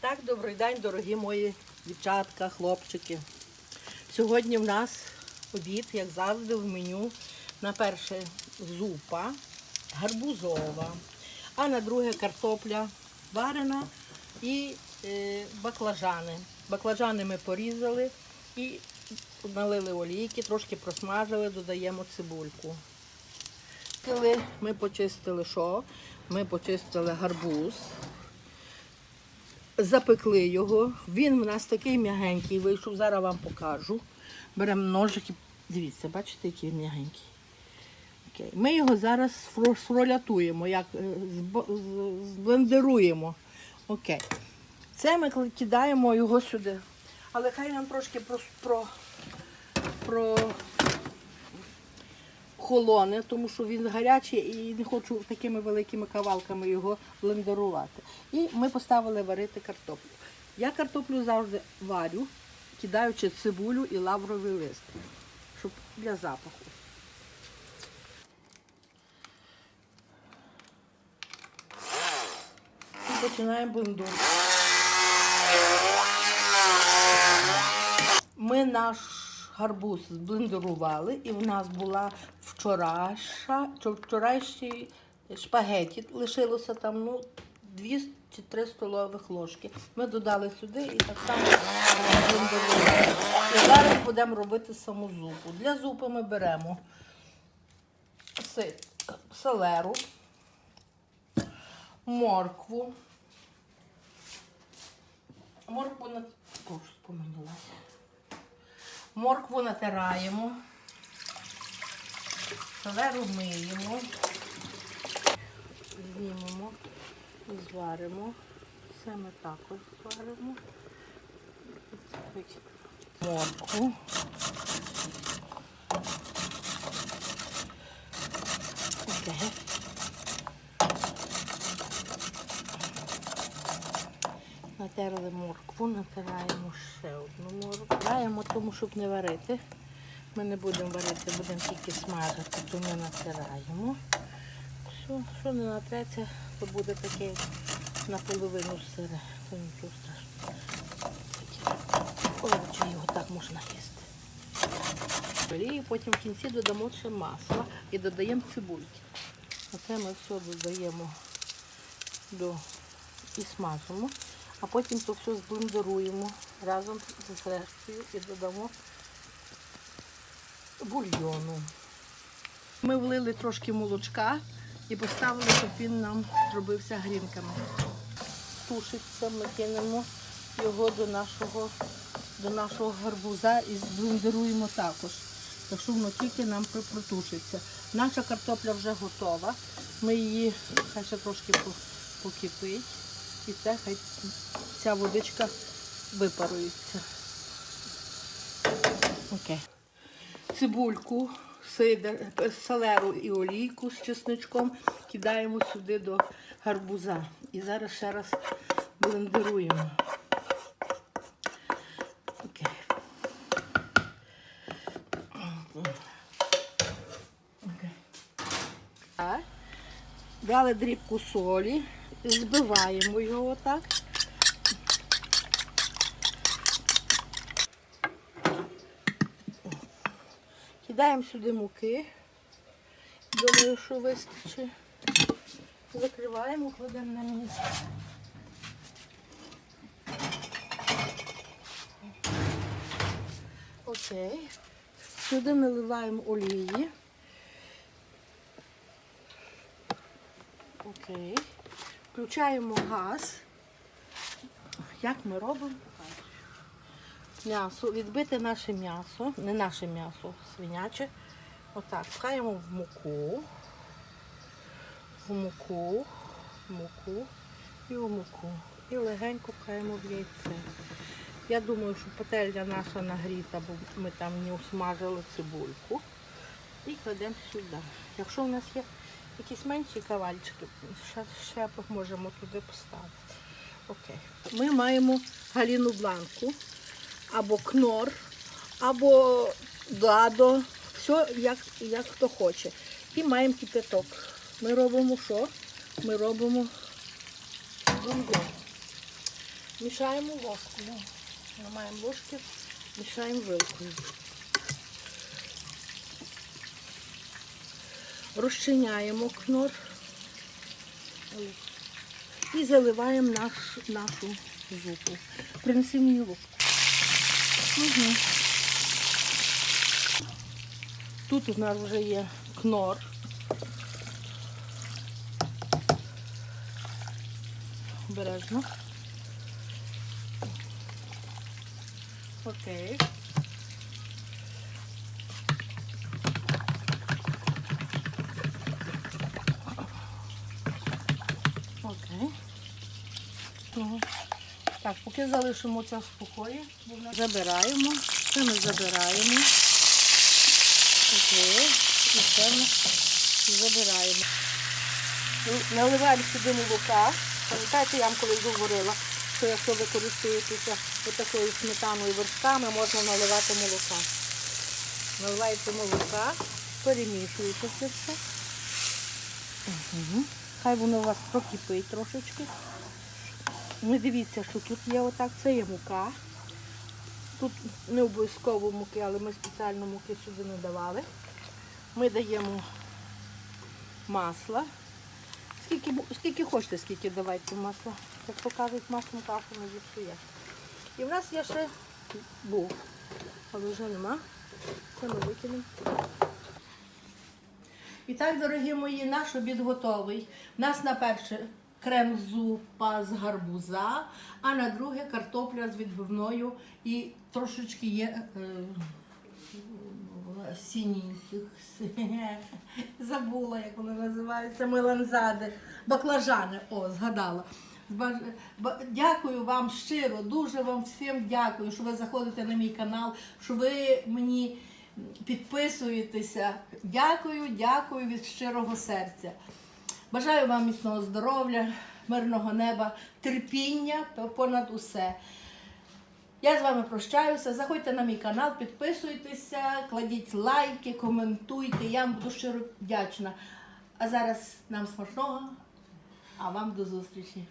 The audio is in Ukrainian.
Так, добрий день, дорогі мої дівчатка, хлопчики. Сьогодні в нас обід, як завжди, в меню. На перше зупа гарбузова, а на друге картопля варена і е, баклажани. Баклажани ми порізали і налили олійки, трошки просмажили, додаємо цибульку. Ми почистили що? Ми почистили гарбуз, запекли його. Він у нас такий м'ягенький вийшов, зараз вам покажу. Беремо ножики, дивіться, бачите, який він м'ягенький. Ми його зараз сфролятуємо, як е, зблендеруємо. Окей. Це ми кидаємо його сюди. Але хай нам трошки про, про, про холоне, тому що він гарячий і не хочу такими великими кавалками його блендерувати. І ми поставили варити картоплю. Я картоплю завжди варю, кидаючи цибулю і лавровий лист, щоб для запаху. І починаємо блендувати. Ми наш гарбуз зблендерували, і в нас була вчораша, чи вчорашні шпагеті. Лишилося там ну, 2 чи 3 столових ложки. Ми додали сюди і так само зблендерували. І зараз будемо робити саму зупу. Для зупи ми беремо селеру, моркву. Моркву на... О, спомінилася. Моркву натираємо, селеру миємо, знімемо зваримо. Все ми також зваримо. Моркву. Окей. Натерли моркву, натираємо ще одну моркву. Натираємо, тому щоб не варити. Ми не будемо варити, будемо тільки смажити, то ми натираємо. Все, що не натреться, то буде таке наполовину сире. То нічого страшного. Овочі його так можна їсти. І потім в кінці додамо ще масло і додаємо цибульки. Оце ми все додаємо до і смажимо, а потім то все зблендеруємо разом з рештою і додамо бульйону. Ми влили трошки молочка і поставили, щоб він нам зробився грінками. Тушиться, ми кинемо його до нашого, до нашого гарбуза і зблендеруємо також. Так що воно тільки нам протушиться. Наша картопля вже готова. Ми її хай ще трошки покипить. І це хай ця водичка випарується. Окей. Цибульку, сидр, селеру і олійку з чесничком кидаємо сюди до гарбуза. І зараз ще раз блендеруємо. Окей. Окей. Дали дрібку солі, збиваємо його отак. Кидаємо сюди муки. Думаю, що вистачить. Закриваємо, кладемо на місце. Окей. Сюди наливаємо олії. Окей. Включаємо газ. Як ми робимо? М'ясо, відбите наше м'ясо, не наше м'ясо, свиняче. Отак, пхаємо в муку, в муку, в муку і в муку. І легенько пхаємо в яйце. Я думаю, що пательня наша нагріта, бо ми там не усмажили цибульку. І кладемо сюди. Якщо у нас є якісь менші кавальчики, ще, ще можемо туди поставити. Окей. Ми маємо галіну бланку або кнор, або дадо, все як, як хто хоче. І маємо кипяток. Ми робимо що? Ми робимо бульйон. Мішаємо ложкою. Ми маємо ложки, мішаємо вилкою. Розчиняємо кнор і заливаємо наш, нашу зупу. Принеси мені ложку. Угу. Тут у нас вже є кнор. Обережно. Окей. Так, поки залишимо це в спокої. Забираємо. Це ми забираємо. Окей. І це ми забираємо. Ну, Наливаємо сюди молока. Пам'ятаєте, я вам колись говорила, що якщо ви користуєтеся отакою сметаною вершками, можна наливати молока. Наливаєте молока, перемішуєте це все. Хай воно у вас прокипить трошечки. Не дивіться, що тут є отак, це є мука. Тут не обов'язково муки, але ми спеціально муки сюди не давали. Ми даємо масло. Скільки, скільки хочете, скільки давайте масла. Як показують маслом кашу не зіпсує. І в нас є ще був, але вже нема. Це ми викинемо. І так, дорогі мої, наш обід готовий. У нас на перше крем зупа з гарбуза, а на друге картопля з відбивною і трошечки є е, е. Забула, як воно називається, меланзади. Баклажани, о, згадала. Дякую вам щиро, дуже вам всім дякую, що ви заходите на мій канал, що ви мені підписуєтеся. Дякую, дякую від щирого серця. Бажаю вам міцного здоров'я, мирного неба, терпіння понад усе. Я з вами прощаюся. Заходьте на мій канал, підписуйтеся, кладіть лайки, коментуйте. Я вам буду щиро вдячна. А зараз нам смачного, а вам до зустрічі.